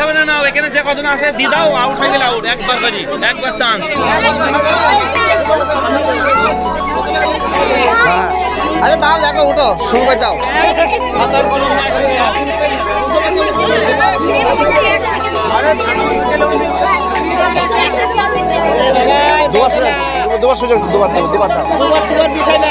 হবে না না এখানে যে কজন আছে দি দাও আউট হয়ে গেলে আউট একবার বাজি একবার চান্স আরে দাও দেখো উঠো শুরু করে দাও। দুবার সুযোগ দুবার সুযোগ দুবার দাও দুবার দাও। তোমার তোমার বিষয় না।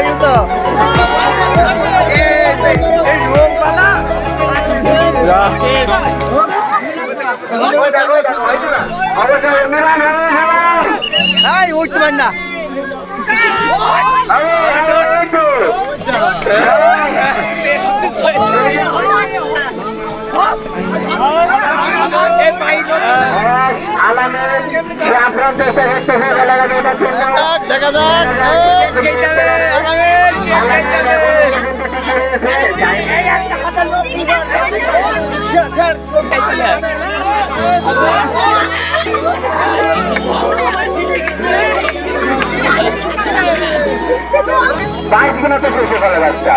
এটা অনেকক্ষণ দেখি তো যা। এই উঠতে পারেন না যাক, দেখা যাক। বাইশগুলো তো শেষে ফেলে বাচ্চা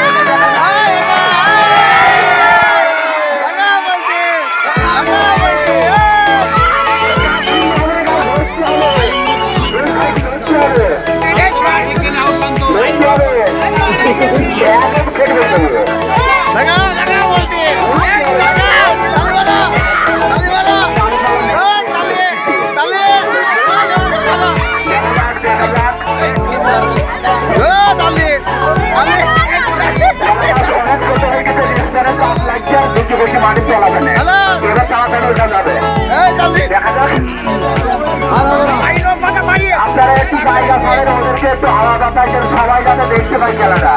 আপনারা একটু জায়গা করেন ওদেরকে একটু আলাদা থাকেন সবাই যাতে দেখতে পাই খেলাটা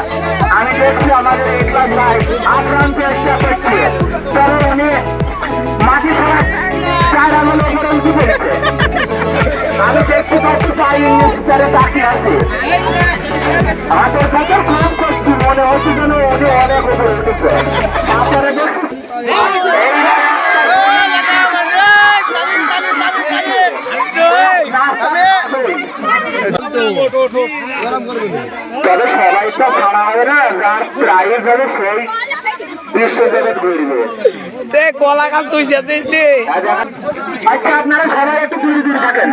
আমি দেখছি আমাদের এই ক্লাব নাই আক্রান্ত চেষ্টা করছে তবে উনি মাটি ছাড়া চার আঙুল উপরে উঁচু আমি দেখতে পাচ্ছি পাই ইংলিশটারে তাকিয়ে আছে কাছে খুব করছি মনে হচ্ছে অনেক উপরে উঠেছে আপনারা দেখছেন এই, লাগা, এই, তালি, তালি, তালি, তালি। তবে সবাই তো ছাড়া হবে না যার প্রাইজ হবে সেই বিশ্বজগৎ ঘুরবে কলা গাছ তুই আচ্ছা আপনারা সবাই একটু দূরে দূরে থাকেন।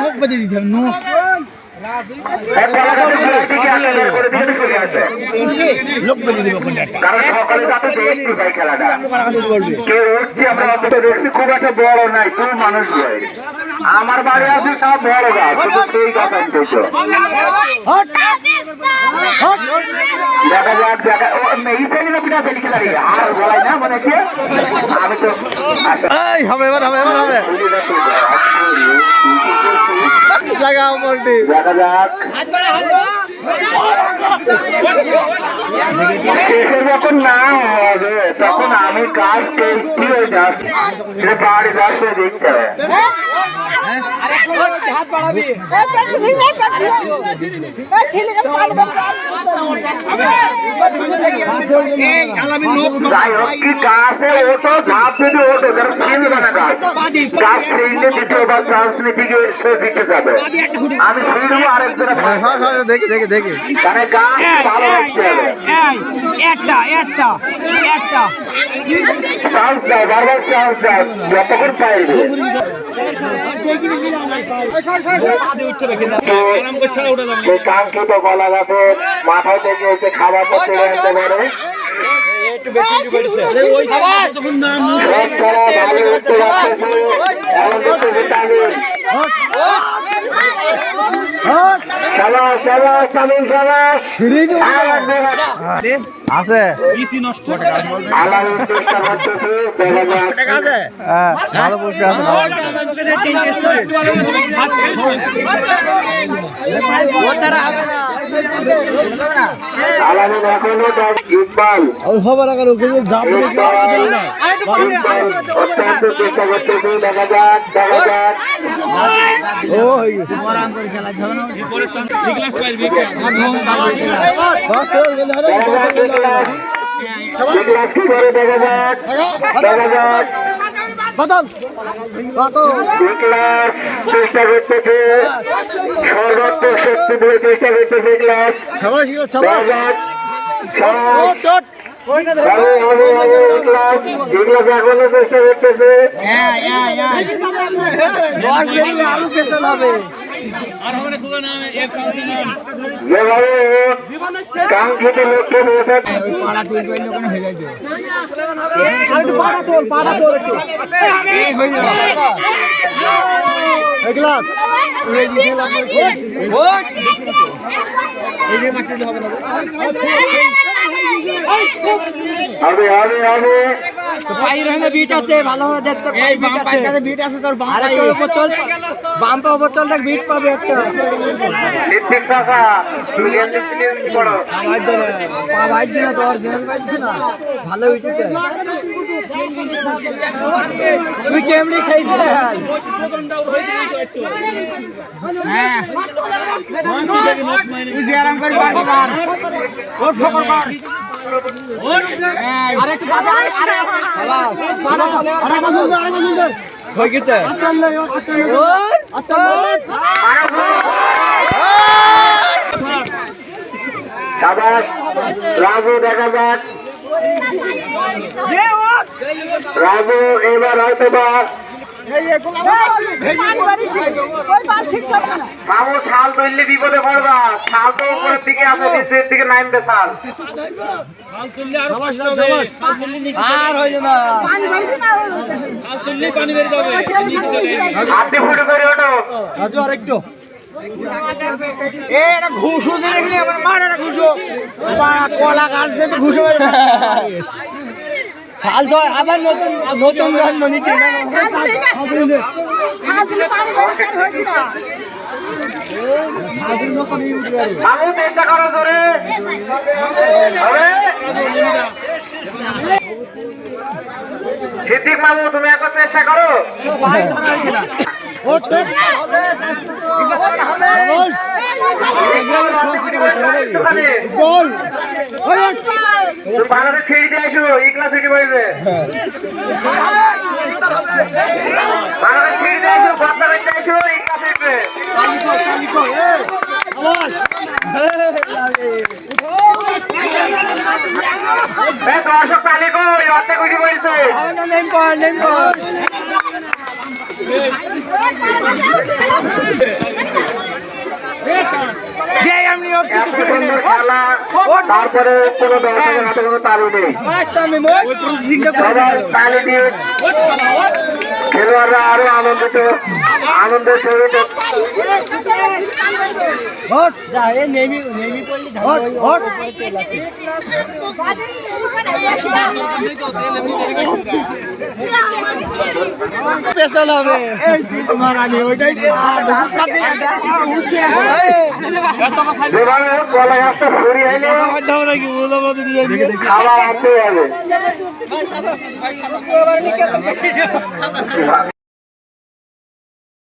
খুব একটা বড় নাই খুব মানুষ আমার বাড়ি আছে সব বড় গাছ সেই আমি দেখা যাক দেখা আর বলাই না মনে হচ্ছে আমি তো হবে, এবার হবে এবার হবে। লাগাও বলটি। দেখা যাক। যখন না হবে তখন আমি কাজ দেখছি ওই গাছ সেটা বাড়ি গাছ সে দেখতে হবে যাই হোক কি গাছে ওঠো ঝাঁপ যদি ওঠো যারা ছিঁড়বে না গাছ গাছ ছিঁড়লে দ্বিতীয়বার চান্স নিতে গিয়ে সে জিতে যাবে আমি ছিঁড়বো আরেকজনে দেখি দেখি দেখি। একটা একটা একটা। চান্স দাও বারবার চান্স দাও যতক্ষণ পাইবে কাঙ্ক্ষিত গাছের থেকে হচ্ছে খাবার পত্র আনতে পারে একটু বেশি নাম সব খেলা ভালো সাবাস আছে। ইসি নষ্ট আলামিন চেষ্টা করতেছে দেখা যাক। আলামিন এখনও তার ইকবাল কিন্তু জাপ অত্যন্ত চেষ্টা করতেছে দেখা যাক দেখা যাক ও কি করে দেখা যাক দেখা যাক বাদল কত ইকলাস চেষ্টা করতেছে দেখলাম দিয়ে চেষ্টা করতেছে ছিল দেখা সবাই যাক সাবাস ভালো ভালো ভালো ইকলাস ইকলাস এখনও চেষ্টা করতেছে আর হবে না খুব নাম এক কাউন্সিল নাম যেভাবে কাঙ্ক্ষিত লক্ষ্যে পৌঁছাতে ক্লাস হবে হবে হবে সিদ্দিক কাকা প্লেয়ার প্লেয়ার পড়ো তুই কেমনি খাই প্রথম ডাউট হয়েছে একটু হ্যাঁ তুই আরাম করে পারবি ও ফকর কর আরেকটু বাবা হয়ে গেছে। রাজু দেখা যাক। রাজু এবার হয়তো বা মামু ছাল ধরলে বিপদে পড়বা ছাল তো উপরের দিকে আছে নিচের দিকে নামবে ছাল আর কষ্ট হবে হাল তুললে নিচে আর হইল না হাল তুললে পানি বের যাবে হাত দিয়ে ফুটো করে ওঠো রাজু আরেকটু এটা ঘুষো যে দেখলি আমার মার এটা ঘুষো কলা গাছ ঘুষো মেরে সাল আবার নতুন নতুন জন্ম নিচ্ছে চেষ্টা করো সিদ্দিক মামু তুমি একবার চেষ্টা করো। বল করে ছেড়ে দিয়ে আসো ইকলা ছুটি পাইবে করে ছেড়ে দিয়ে আসো বদলা করতে আসো ইকলা ছুটবে দর্শক তালি অর্ধেক উঠে পড়েছে তারপরে কোনো দর্শকের হাতে কোনো তালি নেই। তালি দিয়ে খেলোয়াড়রা আরও আনন্দিত আনন্দের সহিত খাবার আনতে হবে। Gracias.